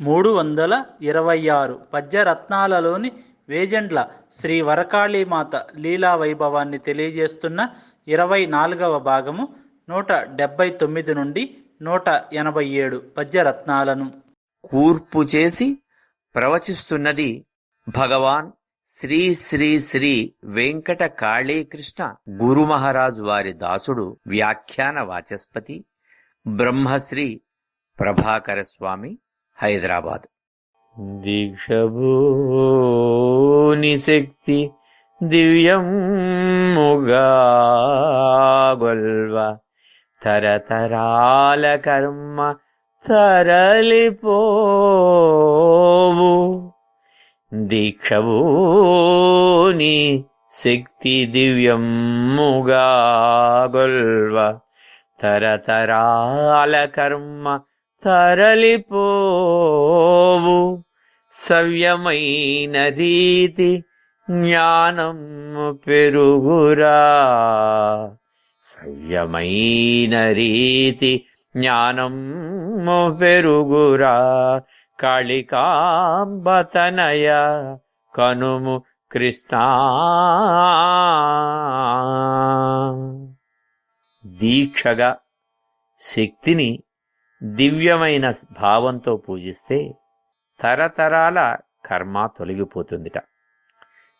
మూడు వందల ఇరవై ఆరు పద్యరత్నాలలోని వేజెండ్ల శ్రీ వరకాళీమాత లీలా వైభవాన్ని తెలియజేస్తున్న ఇరవై నాలుగవ భాగము నూట డెబ్బై తొమ్మిది నుండి నూట ఎనభై ఏడు పద్యరత్నాలను. కూర్పు చేసి ప్రవచిస్తున్నది భగవాన్ శ్రీ శ్రీ శ్రీ వెంకట కాళీకృష్ణ గురు మహారాజు వారి దాసుడు వ్యాఖ్యాన వాచస్పతి బ్రహ్మశ్రీ ప్రభాకర స్వామి హైదరాబాద్. దీక్షభూని శక్తి దివ్యముగా గొల్వ. తరతరాల కర్మ తరలిపోవు. దీక్షభూని శక్తి దివ్యముగా గొల్వ. తరతరాల కర్మ తరలిపోవు సవ్యమైన రీతి జ్ఞానం పెరుగురా. సవ్యమైన రీతి జ్ఞానం పెరుగురా. కాళికాంబతనయ కనుము కృష్ణ. దీక్షగా శక్తిని దివ్యమైన భావంతో పూజిస్తే తరతరాల కర్మ తొలగిపోతుందిట.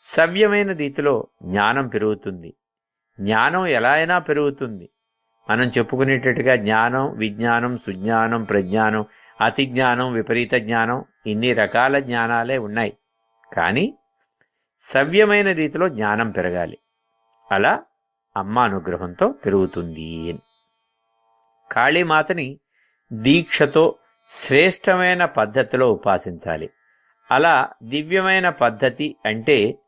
సవ్యమైన రీతిలో జ్ఞానం పెరుగుతుంది. జ్ఞానం ఎలా అయినా పెరుగుతుంది. మనం చెప్పుకునేటట్టుగా జ్ఞానం విజ్ఞానం సుజ్ఞానం ప్రజ్ఞానం అతి జ్ఞానం విపరీత జ్ఞానం ఇన్ని రకాల జ్ఞానాలే ఉన్నాయి. కానీ సవ్యమైన రీతిలో జ్ఞానం పెరగాలి. అలా అమ్మ అనుగ్రహంతో పెరుగుతుంది అని. కాళీమాతని దీక్షతో శ్రేష్టమైన పద్ధతిలో ఉపాసించాలి. అలా దివ్యమైన పద్ధతి అంటే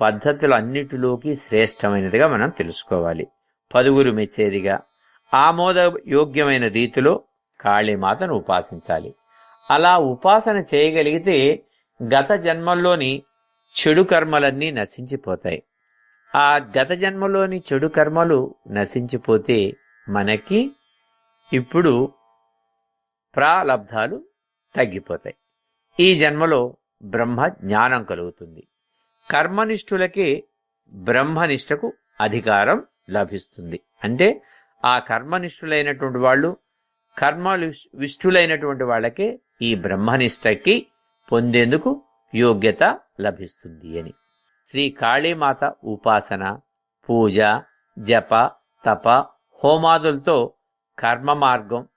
పద్ధతులన్నిటిలోకి శ్రేష్టమైనదిగా మనం తెలుసుకోవాలి. పదుగురు మెచ్చేదిగా ఆమోదయోగ్యమైన రీతిలో కాళీమాతను ఉపాసించాలి. అలా ఉపాసన చేయగలిగితే గత జన్మల్లోని చెడు కర్మలన్నీ నశించిపోతాయి. ఆ గత జన్మలోని చెడు కర్మలు నశించిపోతే మనకి ఇప్పుడు ప్రాలబ్ధాలు తగ్గిపోతాయి. ఈ జన్మలో బ్రహ్మ జ్ఞానం కలుగుతుంది. కర్మనిష్ఠులకే బ్రహ్మనిష్టకు అధికారం లభిస్తుంది. అంటే ఆ కర్మనిష్ఠులైనటువంటి వాళ్ళు కర్మ విష్ఠులైనటువంటి వాళ్ళకే ఈ బ్రహ్మనిష్టకి పొందేందుకు యోగ్యత లభిస్తుంది అని. శ్రీ కాళీమాత ఉపాసన పూజ జప తప హోమాదులతో కర్మ మార్గం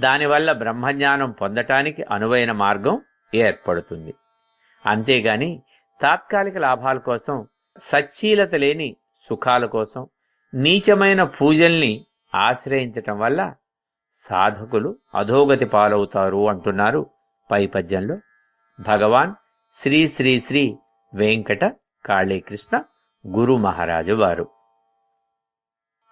దానివల్ల బ్రహ్మజ్ఞానం పొందటానికి అనువైన మార్గం ఏర్పడుతుంది. అంతేగాని తాత్కాలిక లాభాల కోసం సచ్చీలత లేని సుఖాల కోసం నీచమైన పూజల్ని ఆశ్రయించటం వల్ల సాధకులు అధోగతి పాలవుతారు అంటున్నారు పై పద్యంలో భగవాన్ శ్రీ శ్రీ శ్రీ వెంకట కాళీకృష్ణ గురు మహారాజు వారు.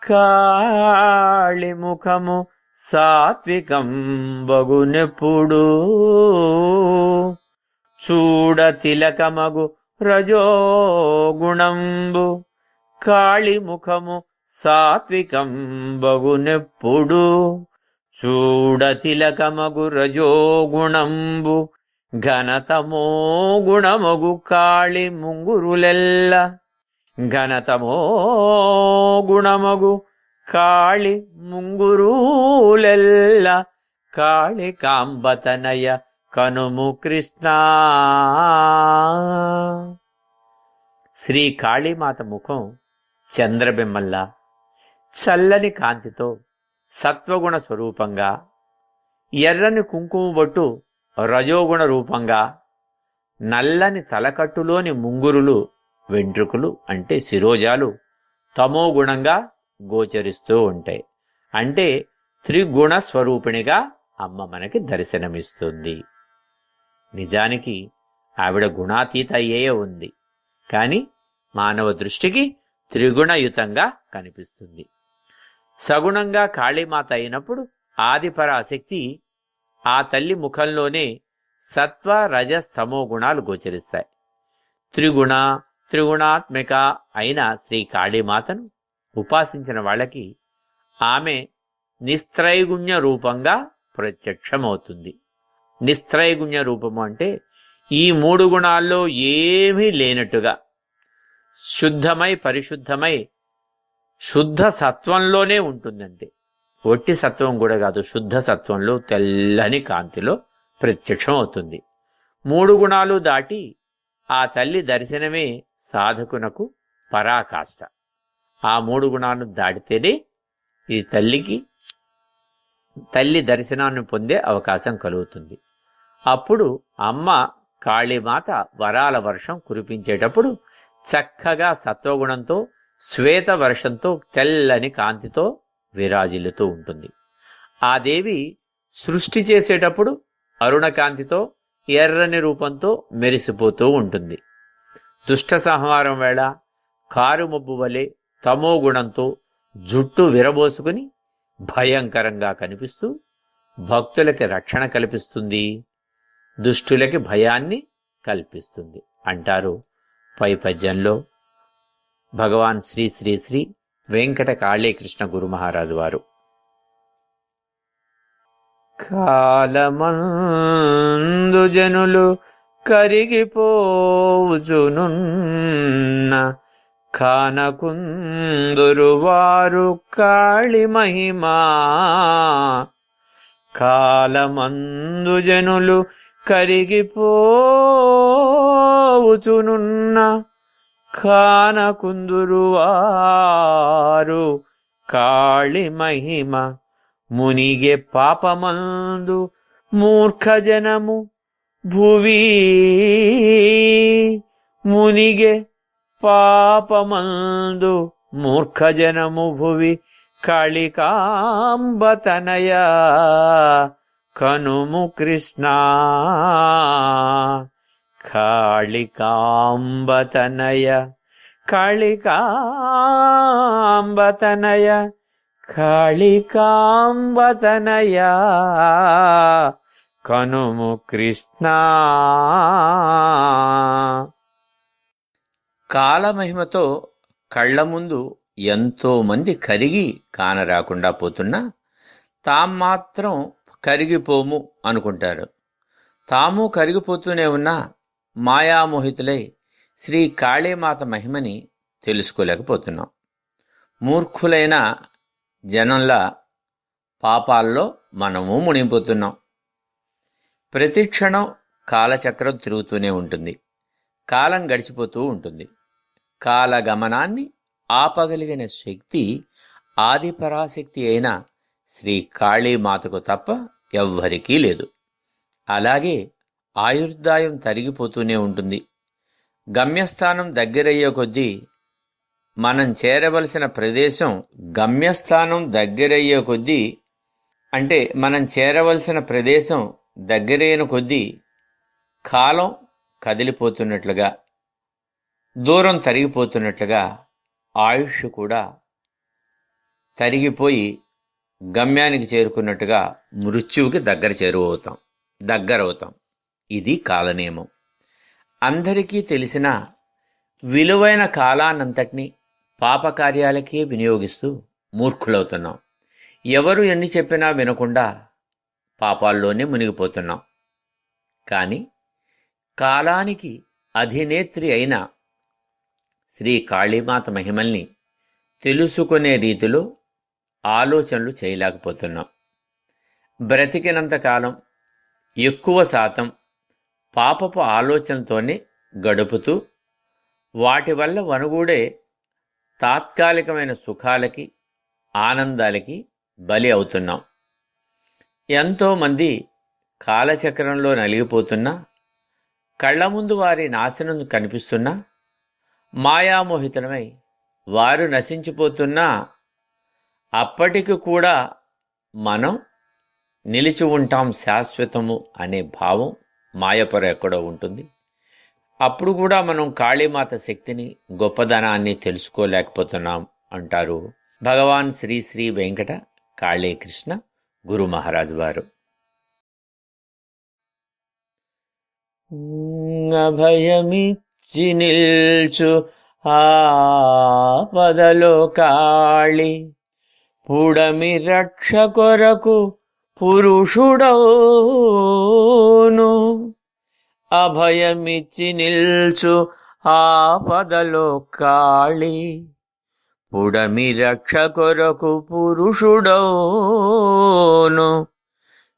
కాళిముఖము సాత్వికం బగునెప్పుడు చూడ తిలకమగు రజోగుణంబు. కాళిముఖము సాత్వికం బగునెప్పుడు చూడ తిలకమగు రజోగుణంబు. ఘనతమో గుణమగు కాళి ముంగురులెల్ల. ఘనతమో గుణమగు కాళి ಮುಂಗುರೂಲೆಲ್ಲ ಕಾಳಿ ಕಾಂಬತನಯ కనుము కృష్ణ శ్రీ కాళీమాత ముఖం చంద్రబిమ్మల్లా చల్లని కాంతితో సత్వగుణ స్వరూపంగా ఎర్రని కుంకుమ బొట్టు రజోగుణ రూపంగా నల్లని తలకట్టులోని ముంగురులు వెంట్రుకలు అంటే శిరోజాలు తమోగుణంగా గోచరిస్తూ ఉంటాయి. అంటే త్రిగుణ స్వరూపిణిగా అమ్మ మనకి దర్శనమిస్తుంది. నిజానికి ఆవిడ గుణాతీత అయ్యే ఉంది. కానీ మానవ దృష్టికి త్రిగుణయుతంగా కనిపిస్తుంది. సగుణంగా కాళీమాత అయినప్పుడు ఆదిపరాశక్తి ఆ తల్లి ముఖంలోనే సత్వ రజస్తమో గుణాలు గోచరిస్తాయి. త్రిగుణ త్రిగుణాత్మిక అయిన శ్రీ కాళీమాతను ఉపాసించిన వాళ్ళకి ఆమె నిస్త్రైగుణ్య రూపంగా ప్రత్యక్షమవుతుంది. నిస్త్రైగుణ్య రూపము అంటే ఈ మూడు గుణాల్లో ఏమీ లేనట్టుగా శుద్ధమై పరిశుద్ధమై శుద్ధ సత్వంలోనే ఉంటుందంటే. ఒట్టి సత్వం కూడా కాదు శుద్ధ సత్వంలో తెల్లని కాంతిలో ప్రత్యక్షం అవుతుంది మూడు గుణాలు దాటి ఆ తల్లి దర్శనమే సాధకునకు పరాకాష్ట. ఆ మూడు గుణాలను దాటితేనే ఈ తల్లికి తల్లి దర్శనాన్ని పొందే అవకాశం కలుగుతుంది. అప్పుడు అమ్మ కాళీమాత వరాల వర్షం కురిపించేటప్పుడు చక్కగా సత్వగుణంతో శ్వేత వర్షంతో తెల్లని కాంతితో విరాజిల్లుతూ ఉంటుంది. ఆ దేవి సృష్టి చేసేటప్పుడు అరుణకాంతితో ఎర్రని రూపంతో మెరిసిపోతూ ఉంటుంది. దుష్ట సంహారం వేళ కారు మబ్బు వలె తమో గుణంతో జుట్టు విరబోసుకుని భయంకరంగా కనిపిస్తూ భక్తులకి రక్షణ కల్పిస్తుంది. దుష్టులకి భయాన్ని కల్పిస్తుంది అంటారు పై పద్యంలో భగవాన్ శ్రీ శ్రీ శ్రీ వెంకట కాళీకృష్ణ గురు మహారాజు వారు. కాలమందు జనులు కరిగిపోవుచునున్న కానకుందురువారు కాళి మహిమా. కాలమందు జనులు కరిగిపోవుచునున్న కానకుందురువారు కాళి మహిమ. మునిగే పాపమందు మూర్ఖజనము భువి. మునిగే పాపమందు మూర్ఖజనము భువి కళికాంబతనయ కనుము కృష్ణ కాళికాంబతనయ కాళికాంబతనయ కాళికాంబతనయ కనుము కృష్ణ కాలమహిమతో కళ్ళ ముందు ఎంతోమంది కరిగి కానరాకుండా పోతున్నా తాం మాత్రం కరిగిపోము అనుకుంటారు. తాము కరిగిపోతూనే ఉన్నా మాయామోహితులై శ్రీ కాళీమాత మహిమని తెలుసుకోలేకపోతున్నాం. మూర్ఖులైన జనంలా పాపాల్లో మనము మునిగిపోతున్నాం. ప్రతిక్షణం కాలచక్రం తిరుగుతూనే ఉంటుంది. కాలం గడిచిపోతూ ఉంటుంది. కాలగమనాన్ని ఆపగలిగిన శక్తి ఆదిపరాశక్తి అయిన శ్రీ కాళీమాతకు తప్ప ఎవ్వరికీ లేదు. అలాగే ఆయుర్దాయం తరిగిపోతూనే ఉంటుంది. గమ్యస్థానం దగ్గరయ్యే కొద్దీ మనం చేరవలసిన ప్రదేశం గమ్యస్థానం దగ్గరయ్యే కొద్దీ అంటే మనం చేరవలసిన ప్రదేశం దగ్గరైన కొద్దీ కాలం కదిలిపోతున్నట్లుగా దూరం తరిగిపోతున్నట్లుగా ఆయుష్ కూడా తరిగిపోయి గమ్యానికి చేరుకున్నట్టుగా మృత్యువుకి దగ్గర చేరువవుతాం దగ్గరవుతాం ఇది కాలనియమం. అందరికీ తెలిసిన విలువైన కాలానంతటిని పాపకార్యాలకే వినియోగిస్తూ మూర్ఖులవుతున్నాం. ఎవరు ఎన్ని చెప్పినా వినకుండా పాపాల్లోనే మునిగిపోతున్నాం. కానీ కాలానికి అధినేత్రి అయిన శ్రీ కాళీమాత మహిమల్ని తెలుసుకునే రీతిలో ఆలోచనలు చేయలేకపోతున్నాం. బ్రతికినంత కాలం ఎక్కువ శాతం పాపపు ఆలోచనతోనే గడుపుతూ వాటి వల్ల వనుగూడే తాత్కాలికమైన సుఖాలకి ఆనందాలకి బలి అవుతున్నాం. ఎంతోమంది కాలచక్రంలో నలిగిపోతున్నా కళ్ళ ముందు వారి నాశనం కనిపిస్తున్నా మాయామోహితమై వారు నశించిపోతున్నా అప్పటికి కూడా మనం నిలిచి ఉంటాం శాశ్వతము అనే భావం మాయపర ఎక్కడో ఉంటుంది. అప్పుడు కూడా మనం కాళీమాత శక్తిని గొప్పదనాన్ని తెలుసుకోలేకపోతున్నాం అంటారు భగవాన్ శ్రీ శ్రీ వెంకట కాళీకృష్ణ గురు మహారాజు వారు. అభయమి అభయమిచ్చి నిల్చు ఆపదలో కాళి పుడమి రక్ష కొరకు పురుషుడౌను. అభయమిచ్చి నిల్చు ఆపదలో కాళి పుడమి రక్ష కొరకు పురుషుడౌను.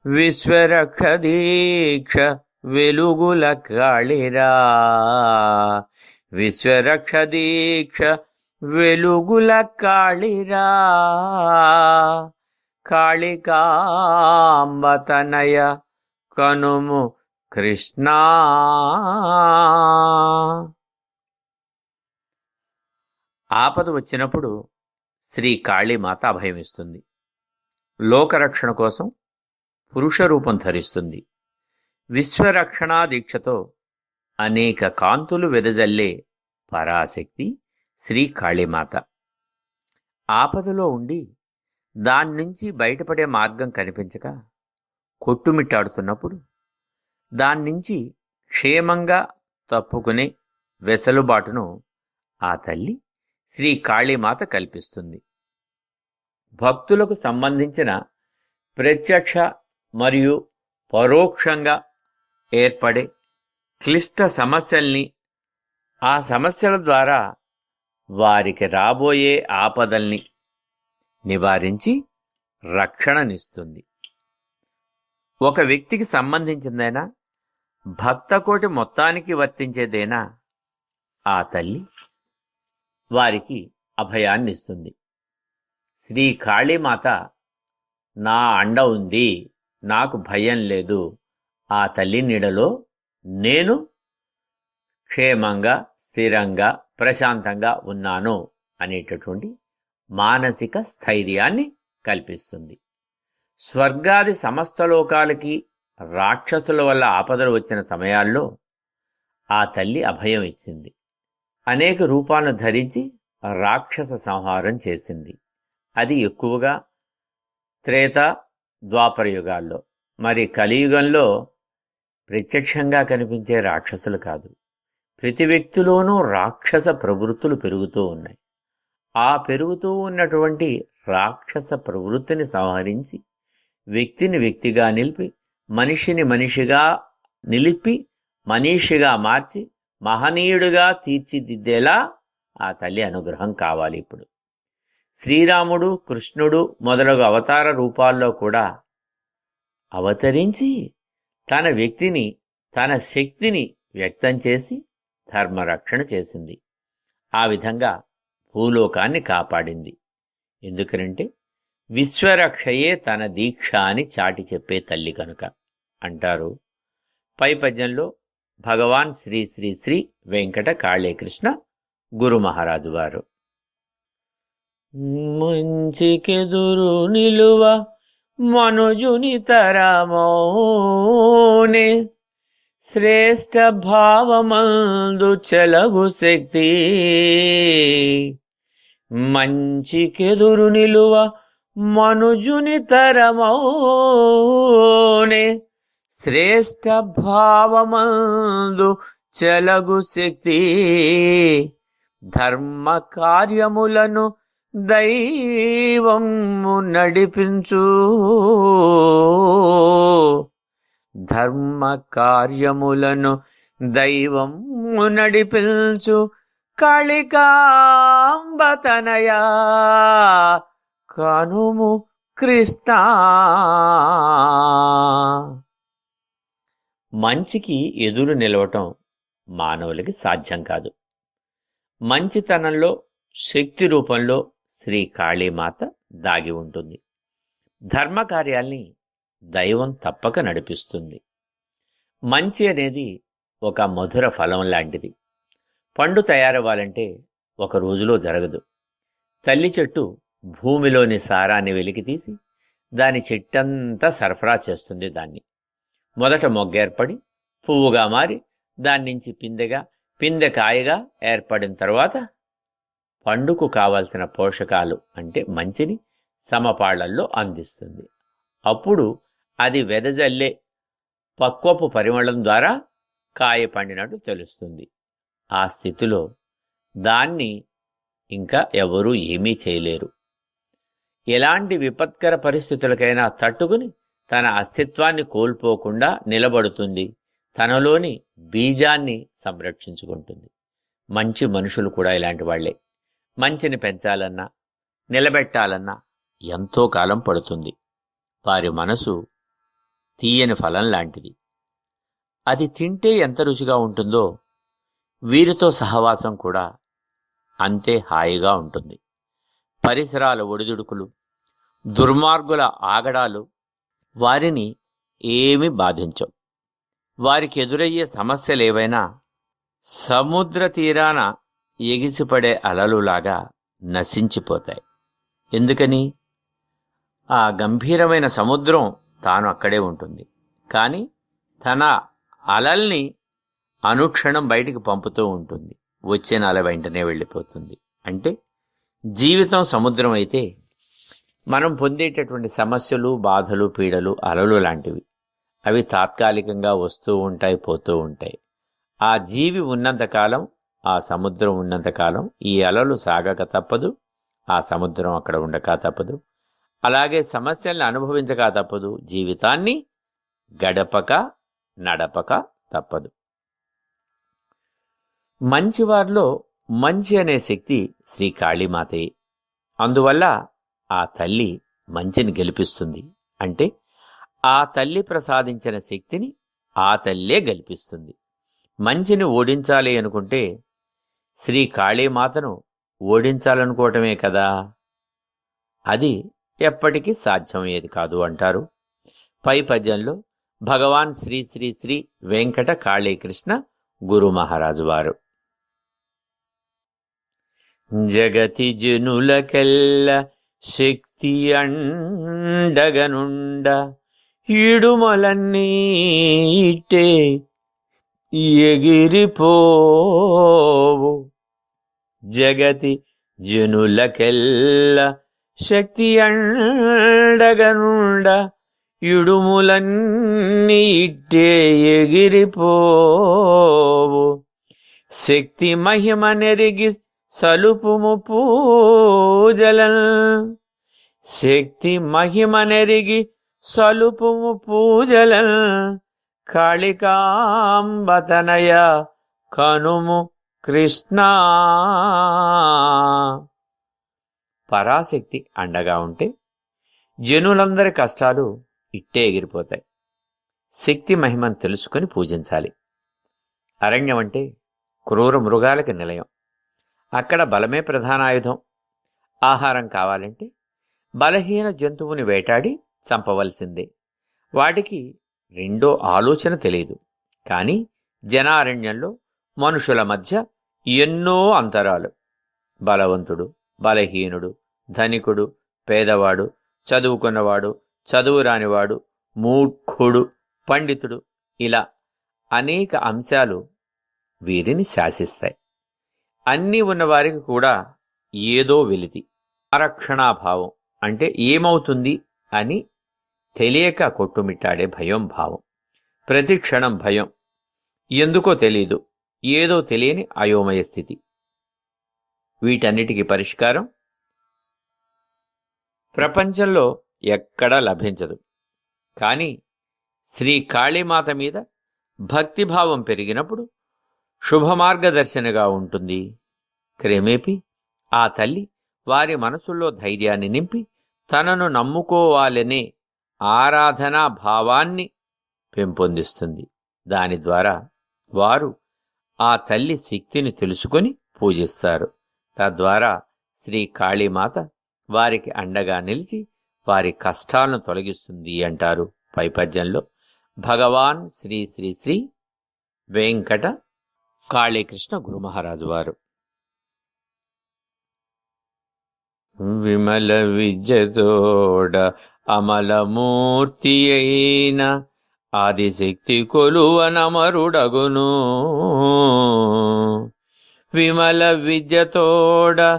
విశ్వరక్ష దీక్ష వెలుగుల కాళిరా. విశ్వరక్ష దీక్ష వెలుగుల కాళిరా. కాళికాంబతనయ కనుము కృష్ణా. ఆపద వచ్చినప్పుడు శ్రీ కాళీమాత అభయమిస్తుంది. లోకరక్షణ కోసం పురుష రూపం ధరిస్తుంది. విశ్వరక్షణా దీక్షతో అనేక కాంతులు వెదజల్లే పరాశక్తి శ్రీ కాళీమాత. ఆపదలో ఉండి దాని నుంచి బయటపడే మార్గం కనిపించక కొట్టుమిట్టాడుతున్నప్పుడు దాని నుంచి క్షేమంగా తప్పుకునే వెసలుబాటును ఆ తల్లి శ్రీ కాళీమాత కల్పిస్తుంది. భక్తులకు సంబంధించిన ప్రత్యక్ష మరియు పరోక్షంగా ఏర్పడే క్లిష్ట సమస్యల్ని ఆ సమస్యల ద్వారా వారికి రాబోయే ఆపదల్ని నివారించి రక్షణనిస్తుంది. ఒక వ్యక్తికి సంబంధించిందైనా భక్తకోటి మొత్తానికి వర్తించేదైనా ఆ తల్లి వారికి అభయాన్నిస్తుంది. శ్రీ కాళీమాత నా అండ ఉంది నాకు భయం లేదు ఆ తల్లి నీడలో నేను క్షేమంగా స్థిరంగా ప్రశాంతంగా ఉన్నాను అనేటటువంటి మానసిక స్థైర్యాన్ని కల్పిస్తుంది. స్వర్గాది సమస్త లోకాలకి రాక్షసుల వల్ల ఆపదలు వచ్చిన సమయాల్లో ఆ తల్లి అభయం ఇచ్చింది. అనేక రూపాలను ధరించి రాక్షస సంహారం చేసింది. అది ఎక్కువగా త్రేత ద్వాపర యుగాల్లో మరి కలియుగంలో ప్రత్యక్షంగా కనిపించే రాక్షసులు కాదు. ప్రతి వ్యక్తిలోనూ రాక్షస ప్రవృత్తులు పెరుగుతూ ఉన్నాయి. ఆ పెరుగుతూ ఉన్నటువంటి రాక్షస ప్రవృత్తిని సంహరించి వ్యక్తిని వ్యక్తిగా నిలిపి మనిషిని మనిషిగా నిలిపి మనీషిగా మార్చి మహనీయుడిగా తీర్చిదిద్దేలా ఆ తల్లి అనుగ్రహం కావాలి ఇప్పుడు. శ్రీరాముడు కృష్ణుడు మొదలగు అవతార రూపాల్లో కూడా అవతరించి తన వ్యక్తిని తన శక్తిని వ్యక్తం చేసి ధర్మరక్షణ చేసింది. ఆ విధంగా భూలోకాన్ని కాపాడింది. ఎందుకనంటే విశ్వరక్షయే తన దీక్ష అని చాటి చెప్పే తల్లి కనుక అంటారు. పై పద్యంలో భగవాన్ శ్రీ శ్రీ శ్రీ వెంకట కాళీకృష్ణ గురు మహారాజు వారు మంచికెదురు నిలువ మనుజుని తరమోనే శ్రేష్ఠ భావమందు చెలగు శక్తి. మంచికెదురు నిలువ మనుజుని తరమోనే శ్రేష్ఠ భావమందు చెలగు శక్తి. ధర్మ కార్యములను దైవము నడిపించు. ధర్మ కార్యములను దైవము నడిపించు. కళికాంబతనయా కనుము కృష్ణ. మంచికి ఎదురు నిలవటం మానవులకి సాధ్యం కాదు. మంచితనంలో శక్తి రూపంలో శ్రీ కాళీమాత దాగి ఉంటుంది. ధర్మకార్యాల్ని దైవం తప్పక నడిపిస్తుంది. మంచి అనేది ఒక మధుర ఫలం లాంటిది. పండు తయారవ్వాలంటే ఒక రోజులో జరగదు. తల్లి చెట్టు భూమిలోని సారాన్ని వెలికితీసి దాని చెట్టంతా సరఫరా చేస్తుంది దాన్ని. మొదట మొగ్గేర్పడి పువ్వుగా మారి దాని నుంచి పిందెగా పిందె కాయగా ఏర్పడిన తర్వాత పండుకు కావలసిన పోషకాలు అంటే మంచిని సమపాళ్ళల్లో అందిస్తుంది. అప్పుడు అది వెదజల్లే పక్వపు పరిమళం ద్వారా కాయ పండినట్టు తెలుస్తుంది. ఆ స్థితిలో దాన్ని ఇంకా ఎవరూ ఏమీ చేయలేరు. ఎలాంటి విపత్కర పరిస్థితులకైనా తట్టుకుని తన అస్తిత్వాన్ని కోల్పోకుండా నిలబడుతుంది. తనలోని బీజాన్ని సంరక్షించుకుంటుంది. మంచి మనుషులు కూడా ఇలాంటి వాళ్ళే. మంచిని పెంచాలన్నా నిలబెట్టాలన్నా ఎంతో కాలం పడుతుంది. వారి మనసు తీయని ఫలం లాంటిది. అది తింటే ఎంత రుచిగా ఉంటుందో వీరితో సహవాసం కూడా అంతే హాయిగా ఉంటుంది. పరిసరాల ఒడిదుడుకులు దుర్మార్గుల ఆగడాలు వారిని ఏమీ బాధించవు. వారికి ఎదురయ్యే సమస్యలేవైనా సముద్ర తీరాన ఎగిసిపడే అలలులాగా నశించిపోతాయి. ఎందుకని? ఆ గంభీరమైన సముద్రం తాను అక్కడే ఉంటుంది. కానీ తన అలల్ని అనుక్షణం బయటికి పంపుతూ ఉంటుంది. వచ్చే అల వెంటనే వెళ్ళిపోతుంది. అంటే జీవితం సముద్రం అయితే మనం పొందేటటువంటి సమస్యలు బాధలు పీడలు అలలు లాంటివి అవి తాత్కాలికంగా వస్తూ ఉంటాయి పోతూ ఉంటాయి. ఆ జీవి ఉన్నంతకాలం ఆ సముద్రం ఉన్నంతకాలం ఈ అలలు సాగక తప్పదు ఆ సముద్రం అక్కడ ఉండక తప్పదు. అలాగే సమస్యల్ని అనుభవించక తప్పదు జీవితాన్ని గడపక నడపక తప్పదు. మంచివారిలో మంచి అనే శక్తి శ్రీ కాళీమాతే. అందువల్ల ఆ తల్లి మంచిని గెలిపిస్తుంది. అంటే ఆ తల్లి ప్రసాదించిన శక్తిని ఆ తల్లే గెలిపిస్తుంది. మంచిని ఓడించాలి అనుకుంటే శ్రీ కాళీమాతను ఓడించాలనుకోవటమే కదా? అది ఎప్పటికీ సాధ్యమయ్యేది కాదు అంటారు. పై పద్యంలో భగవాన్ శ్రీ శ్రీ శ్రీ వెంకట కాళీకృష్ణ గురు మహారాజు వారు. జగతి జనులకెల్ల శక్తి అండగనుండ ఇడుమలన్నీ ఇట్టే ఎగిరిపోవు. జగతి జనులకెల్ల శక్తి అండగనుండ ఇడుములన్నీ ఇట్టే ఎగిరిపోవు. శక్తి మహిమ నెరిగి సలుపుము పూజలన్ శక్తి మహిమ నెరిగి సలుపుము పూజలన్ కాళికాంబతనయ కనుము కృష్ణ. పరాశక్తి అండగా ఉంటే జనులందరి కష్టాలు ఇట్టే ఎగిరిపోతాయి. శక్తి మహిమను తెలుసుకొని పూజించాలి. అరణ్యం అంటే క్రూర మృగాలకి నిలయం. అక్కడ బలమే ప్రధాన ఆయుధం. ఆహారం కావాలంటే బలహీన జంతువుని వేటాడి చంపవలసిందే. వాటికి రెండో ఆలోచన తెలియదు. కానీ జనారణ్యంలో మనుషుల మధ్య ఎన్నో అంతరాలు. బలవంతుడు బలహీనుడు ధనికుడు పేదవాడు చదువుకున్నవాడు చదువు రానివాడు మూర్ఖుడు పండితుడు ఇలా అనేక అంశాలు వీరిని శాసిస్తాయి. అన్నీ ఉన్నవారికి కూడా ఏదో వెలితి. ఆరక్షణాభావం అంటే ఏమవుతుంది అని తెలియక కొట్టుమిట్టాడే భయం భావం. ప్రతి క్షణం భయం. ఎందుకో తెలీదు. ఏదో తెలియని అయోమయ స్థితి. వీటన్నిటికీ పరిష్కారం ప్రపంచంలో ఎక్కడా లభించదు. కానీ శ్రీ కాళీమాత మీద భక్తిభావం పెరిగినప్పుడు శుభమార్గదర్శనగా ఉంటుంది. క్రమేపి ఆ తల్లి వారి మనసుల్లో ధైర్యాన్ని నింపి తనను నమ్ముకోవాలనే ఆరాధనా భావాన్ని పెంపొందిస్తుంది. దాని ద్వారా వారు ఆ తల్లి శక్తిని తెలుసుకొని పూజిస్తారు. తద్వారా శ్రీ కాళీమాత వారికి అండగా నిలిచి వారి కష్టాలను తొలగిస్తుంది అంటారు పైపద్యంలో. భగవాన్ శ్రీ శ్రీ శ్రీ వెంకట కాళీకృష్ణ గురుమహారాజు వారు. విమల విద్యతోడ అమలమూర్తి అయిన ఆదిశక్తి కొలువనమరుడగును విమల విద్యతోడ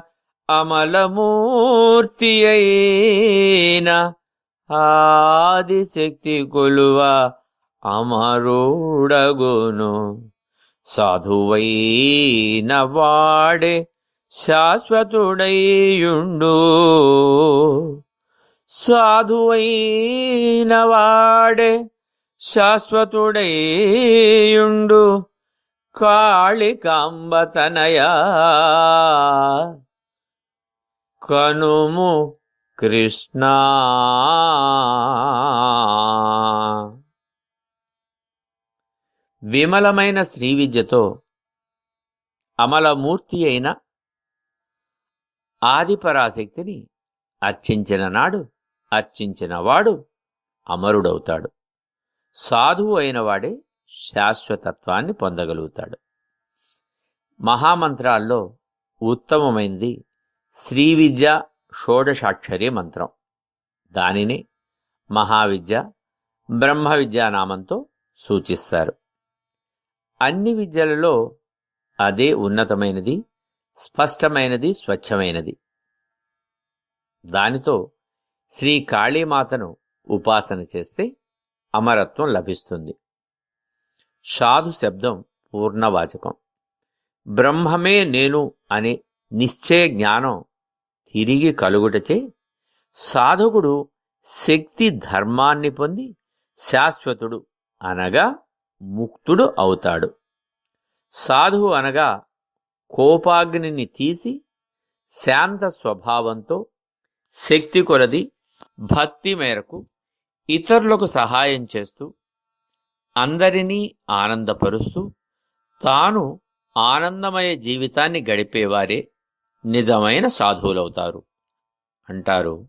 అమలమూర్తి అయిన ఆదిశక్తి కొలువ అమరుడగును. సాధువైన వాడే శాశ్వతుడైయుండు. సాధువైన వాడే శాశ్వతుడైయుండు కాళికాంబతనయా. కనుము కృష్ణ. విమలమైన శ్రీవిద్యతో అమలమూర్తి అయిన ఆదిపరాశక్తిని అర్చించిన నాడు అర్చించినవాడు అమరుడవుతాడు. సాధువు అయినవాడే శాశ్వతత్వాన్ని పొందగలుగుతాడు. మహామంత్రాల్లో ఉత్తమమైనది శ్రీ విద్య షోడశాక్షరి మంత్రం. దానిని మహావిద్య బ్రహ్మ విద్యా నామంతో సూచిస్తారు. అన్ని విద్యలలో అదే ఉన్నతమైనది స్పష్టమైనది స్వచ్ఛమైనది. దానితో శ్రీ కాళీమాతను ఉపాసన చేస్తే అమరత్వం లభిస్తుంది. సాధు శబ్దం పూర్ణవాచకం. బ్రహ్మమే నేను అనే నిశ్చయ జ్ఞానం తిరిగి కలుగుటచే సాధకుడు శక్తి ధర్మాన్ని పొంది శాశ్వతుడు అనగా ముక్తుడు అవుతాడు. సాధువు అనగా కోపాగ్నిని తీసి శాంత స్వభావంతో శక్తి కొలది భక్తి మేరకు ఇతరులకు సహాయం చేస్తూ అందరినీ ఆనందపరుస్తూ తాను ఆనందమయ జీవితాన్ని గడిపేవారే నిజమైన సాధువులవుతారు. అంటారు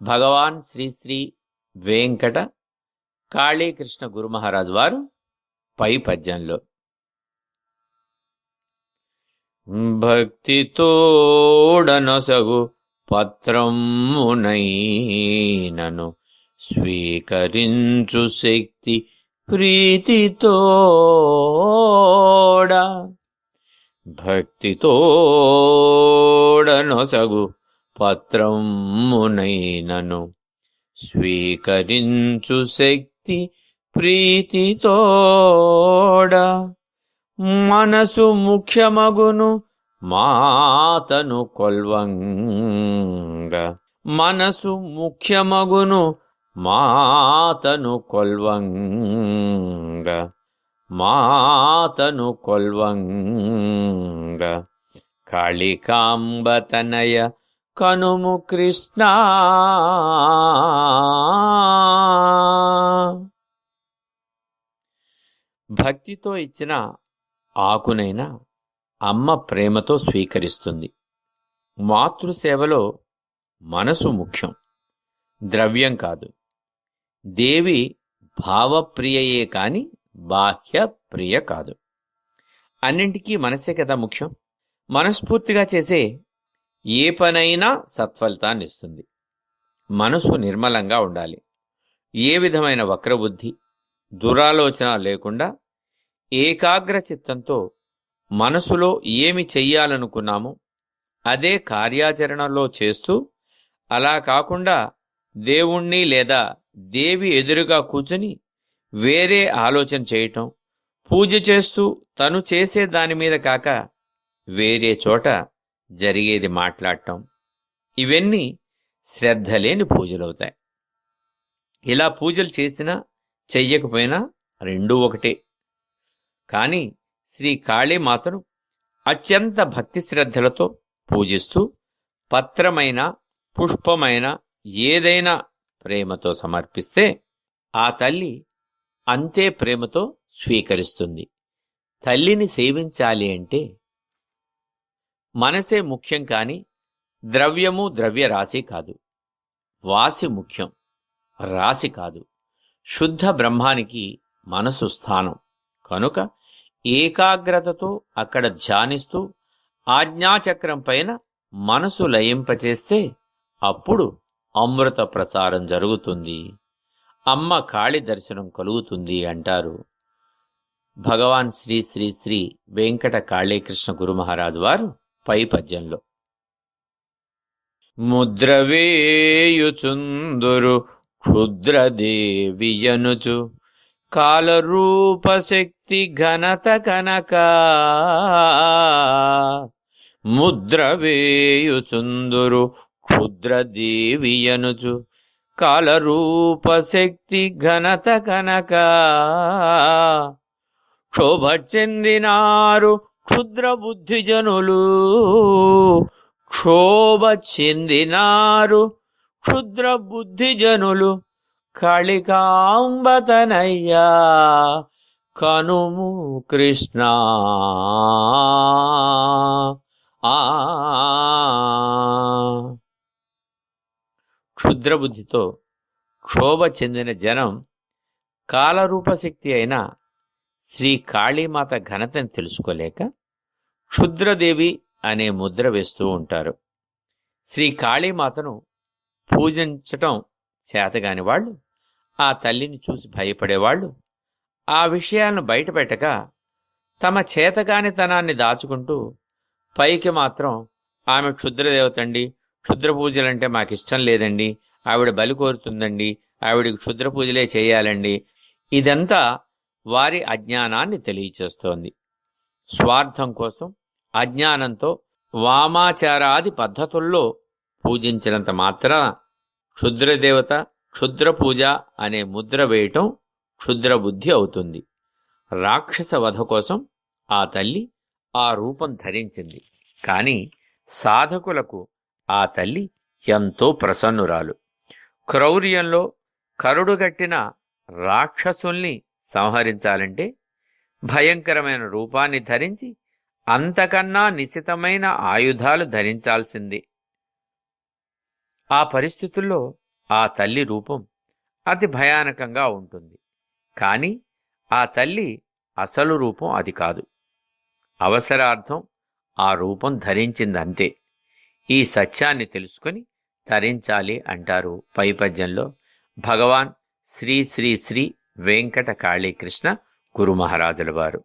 భగవాన్ శ్రీ శ్రీ వెంకట కాళీకృష్ణ గురుమహారాజ్ వారు పై పద్యంలో భక్తితోడనొసగు పత్రమునైనను స్వీకరించు శక్తి ప్రీతితోడ. భక్తితోడనొసగు పత్రమునైనను. స్వీకరించు శక్తి ప్రీతితోడ. మనసు ముఖ్యమగును మాతను కొల్వంగ. మనసు ముఖ్యమగును మాతను కొల్వంగ మాతను కొల్వంగ. కాళికాంబతనయ కనుము కృష్ణ. భక్తితో ఇచ్చిన ఆకునైనా అమ్మ ప్రేమతో స్వీకరిస్తుంది. మాతృసేవలో మనసు ముఖ్యం. ద్రవ్యం కాదు. దేవి భావప్రియయే కాని బాహ్య ప్రియ కాదు. అన్నింటికీ మనసే కదా ముఖ్యం. మనస్ఫూర్తిగా చేసే ఏ పనైనా సత్ఫలితాన్ని ఇస్తుంది. మనసు నిర్మలంగా ఉండాలి. ఏ విధమైన వక్రబుద్ధి దురాలోచన లేకుండా ఏకాగ్ర చిత్తంతో మనసులో ఏమి చెయ్యాలనుకున్నామో అదే కార్యాచరణలో చేస్తూ అలా కాకుండా దేవుణ్ణి లేదా దేవి ఎదురుగా కూర్చుని వేరే ఆలోచన చేయటం పూజ చేస్తూ తను చేసే దాని మీద కాక వేరే చోట జరిగేది మాట్లాడటం ఇవన్నీ శ్రద్ధ లేని పూజలవుతాయి. ఇలా పూజలు చేసినా చెయ్యకపోయినా రెండూ ఒకటే. కానీ శ్రీ కాళీమాతను అత్యంత భక్తి శ్రద్ధలతో పూజిస్తూ పత్రమైన పుష్పమైన ఏదైనా ప్రేమతో సమర్పిస్తే ఆ తల్లి అంతే ప్రేమతో స్వీకరిస్తుంది. తల్లిని సేవించాలి అంటే మనసే ముఖ్యం కాని ద్రవ్యము ద్రవ్యరాశి కాదు. వాసి ముఖ్యం రాశి కాదు. శుద్ధ బ్రహ్మానికి మనసు స్థానం. కనుక ఏకాగ్రతతో అక్కడ ధ్యానిస్తూ ఆజ్ఞాచక్రం పైన మనసు లయింపచేస్తే అప్పుడు అమృత ప్రసారం జరుగుతుంది. అమ్మ కాళి దర్శనం కలుగుతుంది అంటారు. భగవాన్ శ్రీ శ్రీ శ్రీ వెంకట కాళీకృష్ణ గురు మహారాజు వారు పై పద్యంలో ముద్రవేయుచుందురు క్షుద్రదేవియనుచు కాలరూపశక్తి ఘనత కనక ముద్రవేయుచుందురు క్షుద్రదేవియనుచు కాలరూపశక్తి ఘనత కనక. క్షోభ చెందినారు క్షుద్ర బుద్ధిజనులు క్షోభ చెందినారు క్షుద్ర బుద్ధిజనులు కళికాంబతనయ్యా. కనుము కృష్ణ. క్షుద్రబుద్ధితో క్షోభ చెందిన జనం కాలరూపశక్తి అయిన శ్రీ కాళీమాత ఘనతను తెలుసుకోలేక క్షుద్రదేవి అనే ముద్ర వేస్తూ ఉంటారు. శ్రీ కాళీమాతను పూజించటం చేతగాని వాళ్ళు ఆ తల్లిని చూసి భయపడేవాళ్ళు ఆ విషయాలను బయటపెట్టక తమ చేతగానితనాన్ని దాచుకుంటూ పైకి మాత్రం ఆమె క్షుద్రదేవతండి క్షుద్ర పూజలంటే మాకు ఇష్టం లేదండి ఆవిడ బలి కోరుతుందండి ఆవిడికి క్షుద్ర పూజలే చేయాలండి. ఇదంతా వారి అజ్ఞానాన్ని తెలియచేస్తోంది. స్వార్థం కోసం అజ్ఞానంతో వామాచారాది పద్ధతుల్లో పూజించినంత మాత్రాన క్షుద్రదేవత క్షుద్ర పూజ అనే ముద్ర వేయటం క్షుద్ర బుద్ధి అవుతుంది. రాక్షస వధ కోసం ఆ తల్లి ఆ రూపం ధరించింది. కానీ సాధకులకు ఆ తల్లి ఎంతో ప్రసన్నురాలు. క్రౌర్యంలో కరుడుగట్టిన రాక్షసుల్ని సంహరించాలంటే భయంకరమైన రూపాన్ని ధరించి అంతకన్నా నిశితమైన ఆయుధాలు ధరించాల్సింది. ఆ పరిస్థితుల్లో ఆ తల్లి రూపం అతి భయానకంగా ఉంటుంది. కానీ ఆ తల్లి అసలు రూపం అది కాదు. అవసరార్థం ఆ రూపం ధరించిందంతే. ఈ సత్యాన్ని తెలుసుకొని తరించాలి అంటారు పై పద్యంలో భగవాన్ శ్రీ శ్రీ శ్రీ వెంకట కాళీకృష్ణ గురు మహారాజుల వారు.